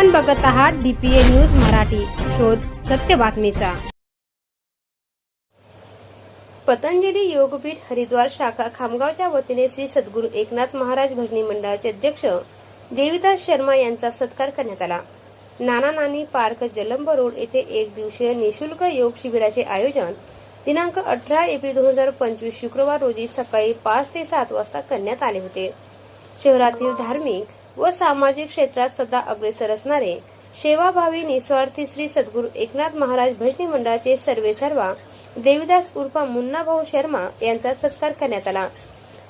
आपण बघत आहात डीपीए न्यूज मराठी. शोध सत्य बातमीचा. पतंजली योगपीठ हरिद्वार शाखा खामगावच्या वतीने श्री सद्गुरू एकनाथ महाराज भजनी मंडळाचे अध्यक्ष देविदास शर्मा यांचा सत्कार करण्यात आला. नाना नानी पार्क जलंब रोड येथे एक दिवसीय निशुल्क योग शिबिराचे आयोजन दिनांक अठरा एप्रिल दोन हजार पंचवीस शुक्रवार रोजी सकाळी पाच ते सात वाजता करण्यात आले होते. शहरातील धार्मिक व सामाजिक क्षेत्रात सदा अग्रेसर असणारे सेवाभावी निस्वार्थी श्री सद्गुरू एकनाथ महाराज भजनी मंडळाचे सर्वे सर्वा देवीदास उर्फ मुन्ना भाऊ शर्मा यांचा सत्कार करण्यात आला.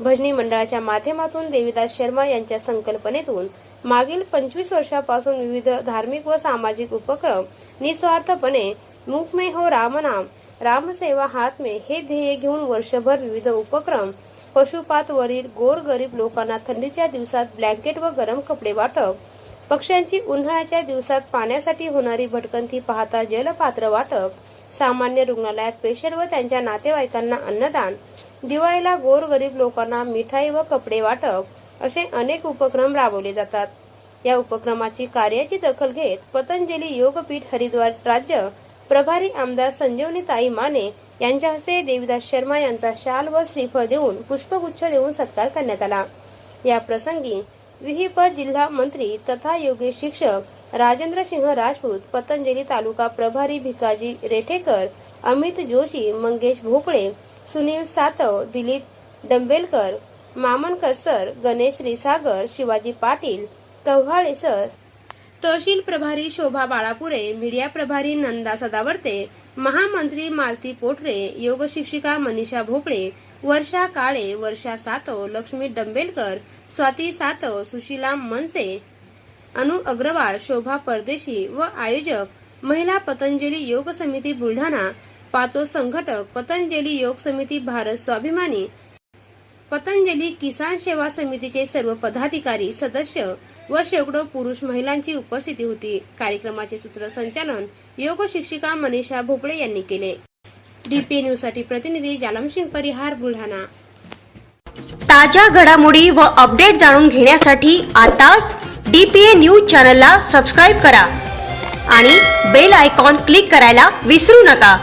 भजनी मंडळाच्या माध्यमातून देवीदास शर्मा यांच्या संकल्पनेतून मागील पंचवीस वर्षापासून विविध धार्मिक व सामाजिक उपक्रम निस्वार्थपणे मुख मे हो रामनाम रामसेवा हात मे हे ध्येय घेऊन वर्षभर विविध उपक्रम पशुपातवरील गोरगरीब लोकांना थंडीच्या दिवसात ब्लँकेट व गरम कपडे वाटप पक्ष्यांची उन्हाळ्याच्या दिवसात पाण्यासाठी होणारी भटकंती पाहता जलपात्र वाटप सामान्य रुग्णालयात पेशंट व त्यांच्या नातेवाईकांना अन्नदान दिवाळीला गोरगरीब लोकांना मिठाई व कपडे वाटप असे अनेक उपक्रम राबवले जातात. या उपक्रमाची कार्याची दखल घेत पतंजली योगपीठ हरिद्वार राज्य प्रभारी आमदार संजीवनी ताई माने यांच्या हस्ते देवीदास शर्मा यांचा शाल व श्रीफळ देऊन पुष्पगुच्छ देऊन सत्कार करण्यात आला. या प्रसंगी विहिप जिल्हा मंत्री तथा योगेश शिक्षक राजेंद्र सिंह राजपूत पतंजली तालुका प्रभारी भिकाजी रेठेकर अमित जोशी मंगेश भोपळे सुनील सातव दिलीप डंबेलकर मामनकर सर गणेश रिसागर शिवाजी पाटील कव्हाळे सर तहसील प्रभारी शोभा बाळापुरे मीडिया प्रभारी नंदा सदावर्ते महामंत्री मालती पोटरे योग शिक्षिका मनीषा भोपळे वर्षा काळे वर्षा सातव लक्ष्मी डंबेलकर स्वाती सातव सुशीला मनसे अनु अग्रवाल शोभा परदेशी व आयोजक महिला पतंजली योग समिती बुलढाणा पाचो संघटक पतंजली योग समिती भारत स्वाभिमानी पतंजली किसान सेवा समितीचे सर्व पदाधिकारी सदस्य व शेकडो पुरुष महिलांची उपस्थिती होती. कार्यक्रमाचे सूत्रसंचालन योग शिक्षिका मनीषा भोपळे यांनी केले. डीपी न्यूजसाठी प्रतिनिधी जालमसिंग परिहार बुलढाणा. ताज्या घडामोडी व अपडेट जाणून घेण्यासाठी आताच डीपीए न्यूज चॅनलला सबस्क्राईब करा आणि बेल आयकॉन क्लिक करायला विसरू नका.